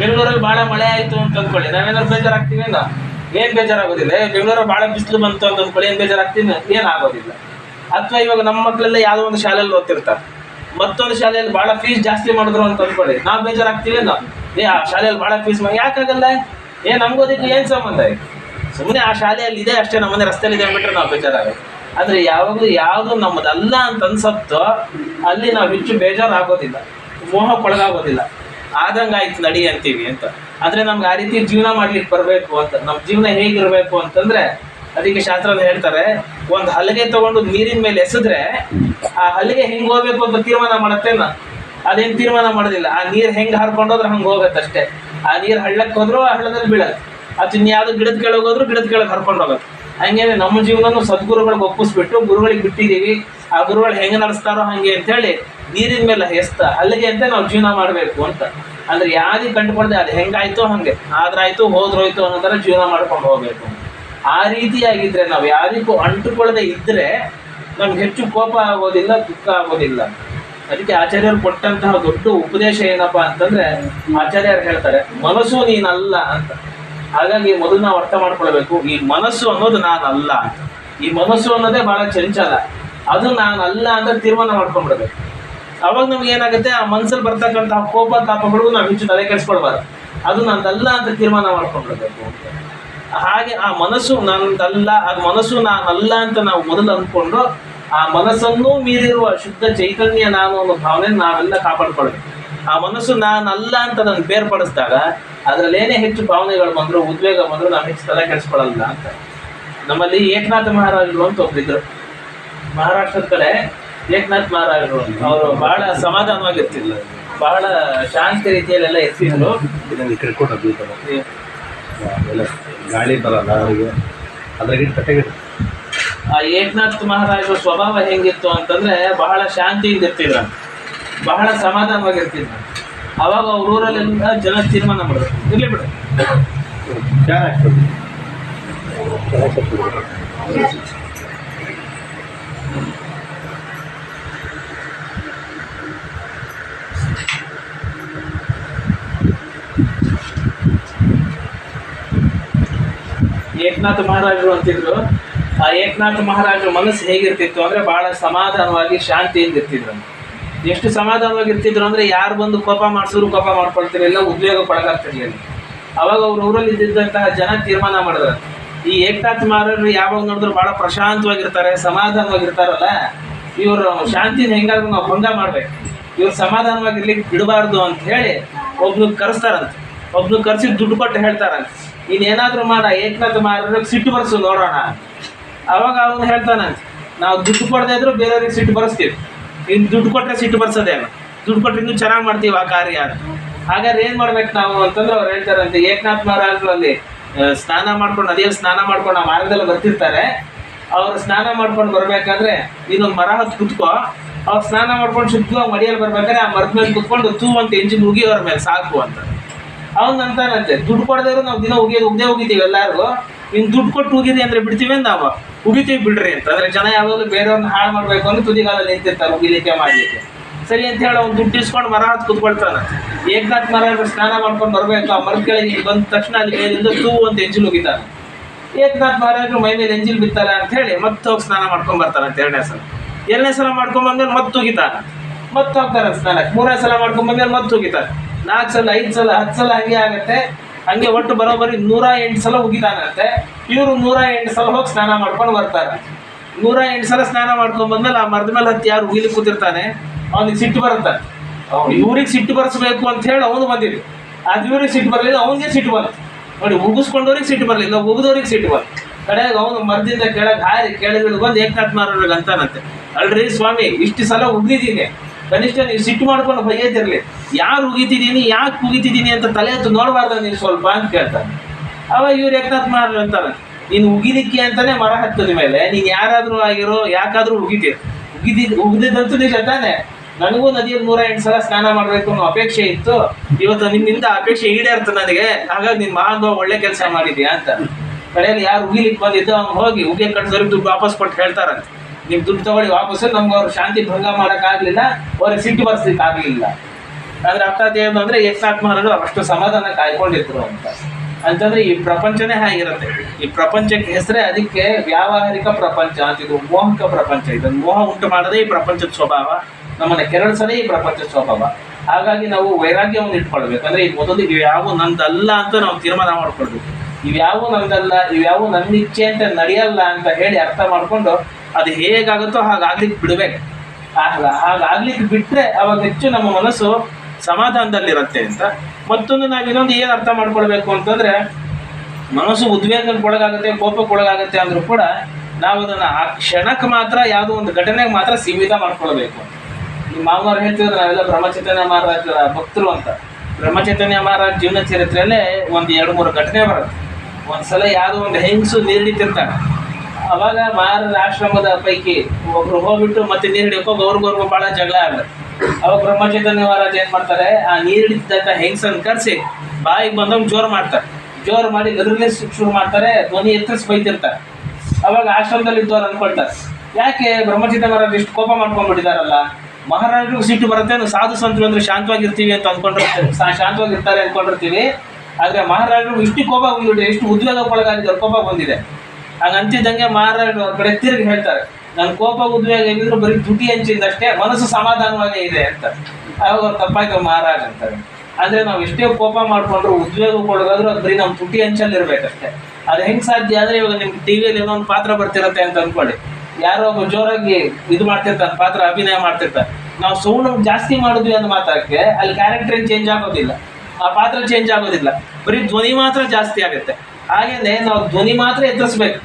ಬೆಂಗಳೂರಲ್ಲಿ ಬಹಳ ಮಳೆ ಆಯ್ತು ಅಂತ ಅಂದ್ಕೊಳ್ಳಿ. ನಾವೇನಾದ್ರು ಬೇಜಾರಾಗ್ತೀವೇನ ಏನ್ ಬೇಜಾರಾಗೋದಿಲ್ಲ. ಆಗೋದಿಲ್ಲ ಬೆಂಗಳೂರಲ್ಲಿ ಬಹಳ ಬಿಸಿಲು ಬಂತು ಅಂತ ಅಂದ್ಕೊಳ್ಳಿ. ಏನ್ ಬೇಜಾರಾಗ್ತೀನಿ? ಏನ್ ಆಗೋದಿಲ್ಲ ಅಥವಾ ಇವಾಗ ನಮ್ಮ ಮಕ್ಕಳೆಲ್ಲ ಯಾವ್ದೋ ಒಂದು ಶಾಲೆಯಲ್ಲಿ ಓದ್ತಿರ್ತಾರೆ. ಮತ್ತೊಂದು ಶಾಲೆಯಲ್ಲಿ ಬಹಳ ಫೀಸ್ ಜಾಸ್ತಿ ಮಾಡಿದ್ರು ಅಂತ ಅಂದ್ಕೊಳ್ಳಿ. ನಾವು ಬೇಜಾರಾಗ್ತೀವೇನೋ ಏ, ಆ ಶಾಲೆಯಲ್ಲಿ ಬಹಳ ಫೀಸ್ ಯಾಕಾಗಲ್ಲ? ಏ ನಮ್ಗೋದಿಕ್ಕೆ ಏನ್ ಸಂಬಂಧ? ಇದೆ ಸುಮ್ಮನೆ ಆ ಶಾಲೆಯಲ್ಲಿ ಇದೆ ಅಷ್ಟೇ, ನಮ್ಮನೆ ರಸ್ತೆಯಲ್ಲಿ ಇದೆ ಅಂದ್ಬಿಟ್ರೆ ನಾವು ಬೇಜಾರಾಗುತ್ತೆ ಆದ್ರೆ ಯಾವಾಗಲೂ ಯಾವುದು ನಮ್ಮದಲ್ಲ ಅಂತ ಅನ್ಸತ್ತೋ, ಅಲ್ಲಿ ನಾವು ಹೆಚ್ಚು ಬೇಜಾರಾಗೋದಿಲ್ಲ. ಮೋಹಕ್ಕೊಳಗಾಗೋದಿಲ್ಲ. ಆದಂಗೆ ಆಯ್ತು ನಡಿ ಅಂತೀವಿ ಅಂತ. ಆದರೆ ನಮ್ಗೆ ಆ ರೀತಿ ಜೀವನ ಮಾಡ್ಲಿಕ್ಕೆ ಬರಬೇಕು ಅಂತ. ನಮ್ಮ ಜೀವನ ಹೇಗಿರ್ಬೇಕು ಅಂತಂದ್ರೆ, ಅದಕ್ಕೆ ಶಾಸ್ತ್ರ ಹೇಳ್ತಾರೆ, ಒಂದು ಹಲಗೆ ತಗೊಂಡು ನೀರಿನ ಮೇಲೆ ಎಸೆದ್ರೆ, ಆ ಹಲಗೆ ಹೆಂಗೆ ಹೋಗ್ಬೇಕು ಅಂತ ತೀರ್ಮಾನ ಮಾಡತ್ತೇನ ಅದೇನು ತೀರ್ಮಾನ ಮಾಡೋದಿಲ್ಲ. ಆ ನೀರ್ ಹೆಂಗ್ ಹರ್ಕೊಂಡೋದ್ರೆ ಹಂಗೆ ಹೋಗತ್ತಷ್ಟೇ ಆ ನೀರು ಹಳ್ಳಕ್ಕೆ ಹೋದ್ರು ಆ ಹಳ್ಳದಲ್ಲಿ ಬೀಳತ್ತೆ. ಅದು ಇನ್ಯಾವ್ದು ಗಿಡದ ಕೆಳಗೆ ಹೋದ್ರು ಗಿಡದ ಕೆಳಗೆ ಹರ್ಕೊಂಡು ಹಂಗೇನೆ ನಮ್ಮ ಜೀವನನು ಸದ್ಗುರುಗಳಿಗೆ ಒಪ್ಪಿಸ್ಬಿಟ್ಟು, ಗುರುಗಳಿಗೆ ಬಿಟ್ಟಿದೀವಿ. ಆ ಗುರುಗಳು ಹೆಂಗೆ ನಡೆಸ್ತಾರೋ ಹಂಗೆ ಅಂತ ಹೇಳಿ ನೀರಿನ ಮೇಲೆ ಎಸ್ತ ಅಲ್ಲಿಗೆ ಅಂತ ನಾವು ಜೀವನ ಮಾಡಬೇಕು ಅಂತ. ಅಂದ್ರೆ ಯಾವ್ದು ಕಂಡುಕೊಂಡೆ ಅದು ಹೆಂಗಾಯ್ತು ಹಂಗೆ, ಆದ್ರಾಯ್ತು ಹೋದ್ರೋಯ್ತು ಅನ್ನೋ ಥರ ಜೀವನ ಮಾಡ್ಕೊಂಡು ಹೋಗ್ಬೇಕು. ಆ ರೀತಿಯಾಗಿದ್ರೆ ನಾವು ಯಾರಿಗೂ ಅಂಟುಕೊಳ್ಳದೆ ಇದ್ರೆ ನಮ್ಗೆ ಹೆಚ್ಚು ಕೋಪ ಆಗೋದಿಲ್ಲ, ದುಃಖ ಆಗೋದಿಲ್ಲ. ಅದಕ್ಕೆ ಆಚಾರ್ಯರು ಕೊಟ್ಟಂತಹ ದೊಡ್ಡ ಉಪದೇಶ ಏನಪ್ಪಾ ಅಂತಂದ್ರೆ, ಆಚಾರ್ಯರು ಹೇಳ್ತಾರೆ, ಮನಸ್ಸು ನೀನಲ್ಲ ಅಂತ. ಹಾಗಾಗಿ ಮೊದಲು ನಾವು ಅರ್ಥ ಮಾಡ್ಕೊಳ್ಬೇಕು, ಈ ಮನಸ್ಸು ಅನ್ನೋದು ನಾನಲ್ಲ ಈ ಮನಸ್ಸು ಅನ್ನೋದೇ ಬಹಳ ಚಂಚಲ. ಅದು ನಾನಲ್ಲ ಅಂತ ತೀರ್ಮಾನ ಮಾಡ್ಕೊಂಡ್ಬಿಡ್ಬೇಕು. ಅವಾಗ ನಮ್ಗೆ ಏನಾಗುತ್ತೆ? ಆ ಮನಸ್ಸಲ್ಲಿ ಬರ್ತಕ್ಕಂತಹ ಕೋಪ, ತಾಪಗಳು ನಾವು ಹೆಚ್ಚು ತಲೆ ಕೆಡಿಸ್ಕೊಳ್ಬಾರ್ದು. ಅದು ನಂದಲ್ಲ ಅಂತ ತೀರ್ಮಾನ ಮಾಡ್ಕೊಂಡ್ಬಿಡ್ಬೇಕು ಹಾಗೆ ಆ ಮನಸ್ಸು ನಂದಲ್ಲ ಆ ಮನಸ್ಸು ನಾನಲ್ಲ ಅಂತ ನಾವು ಮೊದಲು ಅಂದ್ಕೊಂಡು ಆ ಮನಸ್ಸನ್ನು ಮೀರಿರುವ ಶುದ್ಧ ಚೈತನ್ಯ ನಾನು ಅನ್ನೋ ಭಾವನೆ ನಾವೆಲ್ಲ ಕಾಪಾಡ್ಕೊಳ್ಬೇಕು. ಆ ಮನಸ್ಸು ನಾನಲ್ಲ ಅಂತ ನಾನು ಬೇರ್ಪಡಿಸಿದಾಗ ಅದರಲ್ಲೇನೇ ಹೆಚ್ಚು ಭಾವನೆಗಳು ಬಂದ್ರು, ಉದ್ವೇಗ ಬಂದ್ರು ನಾವು ಹೆಚ್ಚು ತಲೆ ಕೆಡಿಸ್ಕೊಳ್ಳಲ್ಲ ಅಂತ. ನಮ್ಮಲ್ಲಿ ಏಕನಾಥ ಮಹಾರಾಜರು ಅಂತ ಒಬ್ರಿದ್ರು. ಮಹಾರಾಷ್ಟ್ರದ ಕಡೆ ಏಕನಾಥ್ ಮಹಾರಾಜರು ಅವರು ಬಹಳ ಸಮಾಧಾನವಾಗಿರ್ತಿದ್ರು. ಬಹಳ ಶಾಂತ ರೀತಿಯಲ್ಲೆಲ್ಲ ಇರ್ತಿದ್ರು. ಇದನ್ನು ಕಿಡ್ಕೊಂಡು ಬೀಳ್ತಾರೆ ಎಲ್ಲ ಗಾಳಿ ಬರಲ್ಲ ಅವರಿಗೆ. ಅದ್ರಾಗ ಕಟ್ಟೆಗಿಟ್ಟು ಆ ಏಕನಾಥ್ ಮಹಾರಾಜರ ಸ್ವಭಾವ ಹೆಂಗಿತ್ತು ಅಂತಂದ್ರೆ ಬಹಳ ಶಾಂತಿಯಿಂದ ಇರ್ತಿದ್ರ. ಬಹಳ ಸಮಾಧಾನವಾಗಿರ್ತಿದ್ರು. ಅವಾಗ ಅವ್ರ ಊರಲ್ಲೆಲ್ಲ ಜನ ತೀರ್ಮಾನ ಮಾಡಿದ್ರು. ಇರ್ಲಿ ಬಿಡು. ಫ್ಯಾನ್ ಏಕನಾಥ ಮಹಾರಾಜರು ಅಂತಿದ್ರು. ಆ ಏಕನಾಥ ಮಹಾರಾಜರ ಮನಸ್ಸು ಹೇಗಿರ್ತಿತ್ತು ಅಂದ್ರೆ ಬಹಳ ಸಮಾಧಾನವಾಗಿ ಶಾಂತಿಯಿಂದ ಇರ್ತಿದ್ರು. ಎಷ್ಟು ಸಮಾಧಾನವಾಗಿ ಇರ್ತಿದ್ರು ಅಂದ್ರೆ ಯಾರು ಬಂದು ಕೋಪ ಮಾಡಿಸಿದ್ರು ಕೋಪ ಮಾಡ್ಕೊಳ್ತಿರಲಿಲ್ಲ ಉದ್ಯೋಗ ಪಡಗಾಗ್ತಿರ್ಲಿಲ್ಲ ಅವಾಗ ಅವ್ರ ಊರಲ್ಲಿ ಇದ್ದಿದ್ದಂತಹ ಜನ ತೀರ್ಮಾನ ಮಾಡಿದ್ರು. ಈ ಏಕನಾಥ ಮಹಾರಾಜರು ಯಾವಾಗ ನೋಡಿದ್ರು ಬಹಳ ಪ್ರಶಾಂತವಾಗಿರ್ತಾರೆ, ಸಮಾಧಾನವಾಗಿರ್ತಾರಲ್ಲ. ಇವರು ಶಾಂತಿನ ಹೆಂಗಾದ್ರೂ ನಾವು ಭಂಗ ಮಾಡ್ಬೇಕು. ಇವ್ರು ಸಮಾಧಾನವಾಗಿರ್ಲಿಕ್ಕೆ ಬಿಡಬಾರ್ದು ಅಂತ ಹೇಳಿ ಒಬ್ನ ಕರೆಸ್ತಾರಂತೆ. ಒಬ್ನ ಕರೆಸಿ ದುಡ್ಡು ಕೊಟ್ಟು ಹೇಳ್ತಾರಂತೆ. ನೀನೇನಾದ್ರೂ ಮಾಡ, ಏಕನಾಥ ಮಾಡಿದ್ರೆ ಸಿಟ್ಟು ಬರ್ಸು, ನೋಡೋಣ. ಅವಾಗ ಅವನು ಹೇಳ್ತಾನೆ, ನಾವು ದುಡ್ಡು ಕೊಡದೇ ಇದ್ರು ಬೇರೆಯವ್ರಿಗೆ ಸಿಟ್ಟು ಬರ್ಸ್ತೀವಿ. ಇನ್ನು ದುಡ್ಡು ಕೊಟ್ಟರೆ ಸಿಟ್ಟು ಬರ್ಸೋದೇನು? ದುಡ್ಡು ಕೊಟ್ಟರೆ ಇನ್ನೂ ಚೆನ್ನಾಗಿ ಮಾಡ್ತೀವಿ ಆ ಕಾರ್ಯ ಹಾಗಾದ್ರೆ ಏನು ಮಾಡ್ಬೇಕು ನಾವು ಅಂತಂದ್ರೆ ಅವ್ರು ಹೇಳ್ತಾರಂತೆ, ಏಕನಾಥ್ ಮಹಾರಾಜರು ಅಲ್ಲಿ ಸ್ನಾನ ಮಾಡ್ಕೊಂಡು, ನದಿಯಲ್ಲಿ ಸ್ನಾನ ಮಾಡ್ಕೊಂಡು, ಆ ಮಾರ್ಗದಲ್ಲಿ ಬರ್ತಿರ್ತಾರೆ. ಅವ್ರು ಸ್ನಾನ ಮಾಡ್ಕೊಂಡು ಬರ್ಬೇಕಾದ್ರೆ ಇನ್ನೊಂದು ಮರ ಹತ್ತು ಕುತ್ಕೋ. ಅವ್ರು ಸ್ನಾನ ಮಾಡ್ಕೊಂಡು ಶುದ್ಧವಾಗಿ ಮಡಿಯಲ್ಲಿ ಬರ್ಬೇಕಾದ್ರೆ ಆ ಮರದ ಮೇಲೆ ಕುತ್ಕೊಂಡು ತೂ ಅಂತ ಎಂಜಿನ್ ಮುಗಿಯೋರ ಮೇಲೆ ಸಾಕು ಅಂತ. ಅವ್ನು ಅಂತಾರಂತೆ ದುಡ್ಡು ಕೊಡದವ್ರು ನಾವು ದಿನ ಉಗಿಯೋದು, ಉಗ್ದೇ ಹೋಗಿದ್ದೀವಿ ಎಲ್ಲಾರು. ನೀನು ದುಡ್ಡು ಕೊಟ್ಟು ಹೋಗಿರಿ ಅಂದ್ರೆ ಬಿಡ್ತೀವಿ ಅಂತ ನಾವು ಉಗಿತೀವಿ ಬಿಡ್ರಿ ಅಂತ. ಅಂದ್ರೆ ಜನ ಯಾವಾಗಲೂ ಬೇರೆಯವ್ರನ್ನ ಹಾಳು ಮಾಡ್ಬೇಕು ಅಂದ್ರೆ ತುದಿಗಾಲ ನಿಂತಿರ್ತಾರೆ ಉಗಿಲಿಕ್ಕೆ, ಮಾಡ್ಲಿಕ್ಕೆ. ಸರಿ ಅಂತ ಹೇಳಿ ಅವ್ನು ದುಡ್ಡು ಇಸ್ಕೊಂಡು ಮರ ಹತ್ತು ಕುತ್ಕೊಳ್ತಾನ. ಏಕನಾಥ್ ಮರ ಸ್ನಾನ ಮಾಡ್ಕೊಂಡು ಬರ್ಬೇಕು, ಆ ಮರದ ಕೆಳಗೆ ಬಂದ ತಕ್ಷಣ ಅಲ್ಲಿ ಮೇಲಿಂದ ತೂ ಅಂತ ಎಂಜಿಲ್ ಹೋಗಿದ್ದಾನೆ ಏಕನಾಥ್ ಮಹಾರಾಜರು ಮೈ ಮೇಲೆ ಎಂಜಿಲ್ ಬಿತ್ತಾರೆ ಅಂತ ಹೇಳಿ ಮತ್ತೆ ಹೋಗಿ ಸ್ನಾನ ಮಾಡ್ಕೊಂಡ್ ಅಂತ ಎರಡನೇ ಸಲ. ಎರಡನೇ ಸಲ ಮಾಡ್ಕೊಂಡ್ ಬಂದ್ಮೇಲೆ ಮತ್ತೆ ಉಗಿತಾನ. ಮತ್ತೆ ಹೋಗ್ತಾರೆ ಸ್ನಾನಕ್ಕೆ. ಮೂರನೇ ಸಲ ಮಾಡ್ಕೊಂಡ್ ಬಂದ್ಮೇಲೆ ಮತ್ತೆ ಉಗಿತಾರೆ ನಾಲ್ಕು ಸಲ ಐದು ಸಲ ಹತ್ತು ಸಲ ಹಂಗೆ ಆಗುತ್ತೆ. ಹಂಗೆ ಒಟ್ಟು ಬರೋಬ್ಬರಿ ನೂರ ಎಂಟು ಸಲ ಉಗಿದಾನಂತೆ. ಇವರು ನೂರ ಎಂಟು ಸಲ ಹೋಗಿ ಸ್ನಾನ ಮಾಡ್ಕೊಂಡು ಬರ್ತಾರೆ. ನೂರ ಎಂಟು ಸಲ ಸ್ನಾನ ಮಾಡ್ಕೊಂಡ್ ಬಂದ್ಮೇಲೆ ಆ ಮರದ ಮೇಲೆ ಹತ್ತಿ ಯಾರು ಉಗಿಲಿ ಕೂತಿರ್ತಾನೆ ಅವನಿಗೆ ಸಿಟ್ಟು ಬರುತ್ತೆ. ಇವ್ರಿಗೆ ಸಿಟ್ಟು ಬರ್ಸ್ಬೇಕು ಅಂತ ಹೇಳಿ ಅವನು ಬಂದಿದ್ದು. ಅದು ಇವ್ರಿಗೆ ಸಿಟ್ಟು ಬರಲಿಲ್ಲ ಅವನಿಗೆ ಸಿಟ್ಟು ಬಂತು. ನೋಡಿ ಉಗಿಸ್ಕೊಂಡವ್ರಿಗೆ ಸಿಟ್ಟು ಬರಲಿಲ್ಲ ಉಗಿದವ್ರಿಗೆ ಸಿಟ್ಟು ಬಂತು. ಕಡೆಗೆ ಅವನು ಮರದಿಂದ ಕೆಳಗೆ ಹಾರಿ ಕೆಳಗಿಳಿದು ಬಂದು ಏಕನಾಥ್ ಮಾರೋರಿಗೆ ಅಂತಾನಂತೆ. ಅಲ್ರಿ ಸ್ವಾಮಿ ಇಷ್ಟು ಸಲ ಉಗಿದೀನಿ ಕನಿಷ್ಠ ನೀವು ಸಿಟ್ಟು ಮಾಡ್ಕೊಂಡು ಬೈಯತಿರ್ಲಿ ಯಾರು ಉಗಿತಿದ್ದೀನಿ, ಯಾಕೆ ಉಗಿತಿದ್ದೀನಿ ಅಂತ ತಲೆ ಹತ್ತು ನೋಡಬಾರ್ದು ನೀವು ಸ್ವಲ್ಪ ಅಂತ ಕೇಳ್ತಾನೆ. ಅವಾಗ ಇವ್ರು ಯಕ್ನಾಥ್ ಮಾಡ್ರು ಅಂತಾನೆ. ನೀನು ಉಗಿಲಿಕ್ಕೆ ಅಂತಾನೆ ಮರ ಹತ್ತದ ಮೇಲೆ, ನೀನು ಯಾರಾದರೂ ಆಗಿರೋ, ಯಾಕಾದರೂ ಉಗಿತೀರ. ಉಗಿದಿ, ಉಗಿದಿದ್ದಂತೂ ನಿಜ ತಾನೆ. ನನಗೂ ನದಿಯಲ್ಲಿ ನೂರ ಎಂಟು ಸಲ ಸ್ನಾನ ಮಾಡಬೇಕು ಅನ್ನೋ ಅಪೇಕ್ಷೆ ಇತ್ತು. ಇವತ್ತು ನಿನ್ನಿಂದ ಅಪೇಕ್ಷೆ ಈಡೇರ್ತು ನನಗೆ. ಹಾಗಾಗಿ ನಿನ್ನ ಮಹಾನ್ ಒಳ್ಳೆ ಕೆಲಸ ಮಾಡಿದ್ಯಾ ಅಂತ. ಕಡೆಯಲ್ಲಿ ಯಾರು ಉಗಿಲಿಕ್ಕೆ ಬಂದಿದ್ದು ಅವ್ನು ಹೋಗಿ ಉಗಿ ಕಟ್ಟಿದವ್ರಿಗೆ ದುಡ್ಡು ವಾಪಸ್ ಕೊಟ್ಟು ಹೇಳ್ತಾರಂತೆ. ನೀವು ದುಡ್ಡು ತಗೊಳ್ಳಿ ವಾಪಸ್ ನಮ್ಗೆ ಅವ್ರು ಶಾಂತಿ ಭಂಗ ಮಾಡೋಕ್ಕಾಗಲಿಲ್ಲ, ಅವ್ರಿಗೆ ಸಿಟ್ಟು ಬರ್ಸ್ಲಿಕ್ಕೆ ಆಗಲಿಲ್ಲ ಆದ್ರೆ ಅರ್ಥ ಏನು ಅಂದ್ರೆ ಯಕ್ಷಾತ್ಮರು ಅಷ್ಟು ಸಮಾಧಾನ ಕಾಯ್ಕೊಂಡಿದ್ರು ಅಂತ. ಅಂತಂದ್ರೆ ಈ ಪ್ರಪಂಚನೇ ಹಾಗಿರುತ್ತೆ. ಈ ಪ್ರಪಂಚಕ್ಕೆ ಹೆಸರೇ ಅದಕ್ಕೆ ವ್ಯಾವಹಾರಿಕ ಪ್ರಪಂಚ ಅಂತ ಇದು ಮೋಹಕ ಪ್ರಪಂಚ. ಇದನ್ನು ಮೋಹ ಉಂಟು ಮಾಡದೇ ಈ ಪ್ರಪಂಚದ ಸ್ವಭಾವ. ನಮ್ಮನ್ನ ಕೆರಳಿಸದೇ ಈ ಪ್ರಪಂಚದ ಸ್ವಭಾವ. ಹಾಗಾಗಿ ನಾವು ವೈರಾಗ್ಯವನ್ನು ಇಟ್ಕೊಳ್ಬೇಕು. ಅಂದ್ರೆ ಈ ಮೊದಲು ಇವ್ಯಾವು ನಂದಲ್ಲ ಅಂತ ನಾವು ತೀರ್ಮಾನ ಮಾಡ್ಕೊಳ್ಬೇಕು. ಇವ್ಯಾವು ನಂದಲ್ಲ ಇವ್ಯಾವು ನನ್ನ ಇಚ್ಛೆ ಅಂತ ನಡೆಯಲ್ಲ ಅಂತ ಹೇಳಿ ಅರ್ಥ ಮಾಡ್ಕೊಂಡು ಅದು ಹೇಗಾಗುತ್ತೋ ಹಾಗಾಗ್ಲಿಕ್ಕೆ ಬಿಡ್ಬೇಕು. ಹಾಗಾಗ್ಲಿಕ್ಕೆ ಬಿಟ್ರೆ ಅವಾಗ ಹೆಚ್ಚು ನಮ್ಮ ಮನಸ್ಸು ಸಮಾಧಾನದಲ್ಲಿರುತ್ತೆ ಅಂತ. ಮತ್ತೊಂದು ನಾವು ಇನ್ನೊಂದು ಏನು ಅರ್ಥ ಮಾಡ್ಕೊಳ್ಬೇಕು ಅಂತಂದ್ರೆ, ಮನಸ್ಸು ಉದ್ವೇಗಕ್ಕೆ ಒಳಗಾಗುತ್ತೆ, ಕೋಪಕ್ಕೆ ಒಳಗಾಗುತ್ತೆ ಅಂದರೂ ಕೂಡ ನಾವು ಅದನ್ನ ಆ ಕ್ಷಣಕ್ಕೆ ಮಾತ್ರ ಯಾವುದೋ ಒಂದು ಘಟನೆಗೆ ಮಾತ್ರ ಸೀಮಿತ ಮಾಡ್ಕೊಳ್ಬೇಕು ಈ ಮಾಮನವ್ರು ಹೇಳ್ತಿದ್ರು, ನಾವೆಲ್ಲ ಬ್ರಹ್ಮಚೈತನ್ಯ ಮಹಾರಾಜರ ಭಕ್ತರು ಅಂತ. ಬ್ರಹ್ಮಚೈತನ್ಯ ಮಹಾರಾಜ ಜೀವನ ಚರಿತ್ರೆಯಲ್ಲೇ ಒಂದು ಎರಡು ಮೂರು ಘಟನೆ ಬರುತ್ತೆ. ಒಂದ್ಸಲ ಯಾವುದೋ ಒಂದು ಹೆಂಗಸು ನೀರು ಹಿಡಿತಿರ್ತಾಳೆ ಅವಾಗ ಮಾರ ಆಶ್ರಮದ ಪೈಕಿ ಒಬ್ರು ಹೋಗ್ಬಿಟ್ಟು ಮತ್ತೆ ನೀರು ಹಿಡಿಯೋಕೆ ಅವ್ರಿಗವ್ರಿಗೂ ಭಾಳ ಜಗಳ ಆಗುತ್ತೆ ಅವಾಗ ಬ್ರಹ್ಮಚೈತನ್ಯ ಮಹಾರಾಜ್ ಏನ್ ಮಾಡ್ತಾರೆ, ಆ ನೀರು ಹಿಡಿದಂತ ಹೆಂಗ್ಸನ್ ಕರ್ಸಿ ಬಾಯಿಗೆ ಬಂದಂಗೆ ಜೋರ್ ಮಾಡ್ತಾರೆ. ಜೋರ್ ಮಾಡಿ ಗದರ್ಲಿಸ್ ಶುರು ಮಾಡ್ತಾರೆ, ಧ್ವನಿ ಎತ್ತರಿಸಿ ಬೈತಿರ್ತಾರೆ. ಅವಾಗ ಆಶ್ರಮದಲ್ಲಿ ಇದ್ದವ್ರು ಅನ್ಕೊಳ್ತಾರೆ. ಯಾಕೆ ಬ್ರಹ್ಮಚೈತನ್ಯ ಮಹಾರಾಜ್ ಇಷ್ಟು ಕೋಪ ಮಾಡ್ಕೊಂಡ್ಬಿಟ್ಟಿದಾರಲ್ಲ? ಮಹಾರಾಜರು ಸಿಟ್ಟು ಬರುತ್ತೆ ಸಾಧು ಸಂತರು ಅಂದ್ರೆ ಶಾಂತವಾಗಿರ್ತೀವಿ ಅಂತ ಅನ್ಕೊಂಡಿರ್ತೀವಿ. ಶಾ- ಶಾಂತವಾಗಿರ್ತಾರೆ ಅನ್ಕೊಂಡಿರ್ತೀವಿ. ಆದ್ರೆ ಮಹಾರಾಜರು ಇಷ್ಟು ಕೋಪ ಬಂದ್ಬಿಟ್ಟಿದೆ, ಇಷ್ಟು ಉದ್ವೇಗಕ್ಕೊಳಗಾಗಿದ್ದಾರೆ ಕೋಪ ಬಂದಿದೆ. ಹಂಗ ಅಂತಿದ್ದಂಗೆ ಮಾರಾಟ ಅವ್ರ ಕಡೆ ತಿರುಗಿ ಹೇಳ್ತಾರೆ. ನನ್ನ ಕೋಪ ಉದ್ವೇಗ ಏನಿದ್ರು ಬರೀ ತುಟಿ ಹಂಚಿದಷ್ಟೇ ಮನಸ್ಸು ಸಮಾಧಾನವಾಗೇ ಇದೆ ಅಂತ. ಅವಾಗ ಅವ್ರು ತಪ್ಪಾಯ್ತು ಮಹಾರಾಜ್ ಅಂತಾರೆ. ಅಂದ್ರೆ ನಾವು ಎಷ್ಟೇ ಕೋಪ ಮಾಡ್ಕೊಂಡ್ರು, ಉದ್ವೇಗ ಕೊಡೋದಾದ್ರೂ ಅದು ಬರೀ ನಮ್ಮ ತುಟಿ ಹಂಚಲ್ಲಿ ಇರ್ಬೇಕಷ್ಟೇ ಅದು ಹೆಂಗ್ ಸಾಧ್ಯ ಅಂದ್ರೆ ಇವಾಗ ನಿಮ್ಗೆ ಟಿವಿಯಲ್ಲಿ ಏನೋ ಒಂದು ಪಾತ್ರ ಬರ್ತಿರತ್ತೆ ಅಂತ ಅನ್ಕೊಳ್ಳಿ. ಯಾರೋ ಒಬ್ಬ ಜೋರಾಗಿ ಇದು ಮಾಡ್ತಿರ್ತಾರೆ, ಪಾತ್ರ ಅಭಿನಯ ಮಾಡ್ತಿರ್ತಾರೆ. ನಾವು ಸೌಂಡ್ ಜಾಸ್ತಿ ಮಾಡಿದ್ವಿ ಅನ್ನೋ ಮಾತಾಡಕ್ಕೆ ಅಲ್ಲಿ ಕ್ಯಾರೆಕ್ಟರ್ ಚೇಂಜ್ ಆಗೋದಿಲ್ಲ. ಆ ಪಾತ್ರ ಚೇಂಜ್ ಆಗೋದಿಲ್ಲ. ಬರೀ ಧ್ವನಿ ಮಾತ್ರ ಜಾಸ್ತಿ ಆಗುತ್ತೆ. ಹಾಗೇನೆ ನಾವು ಧ್ವನಿ ಮಾತ್ರ ಎದುರಿಸ್ಬೇಕು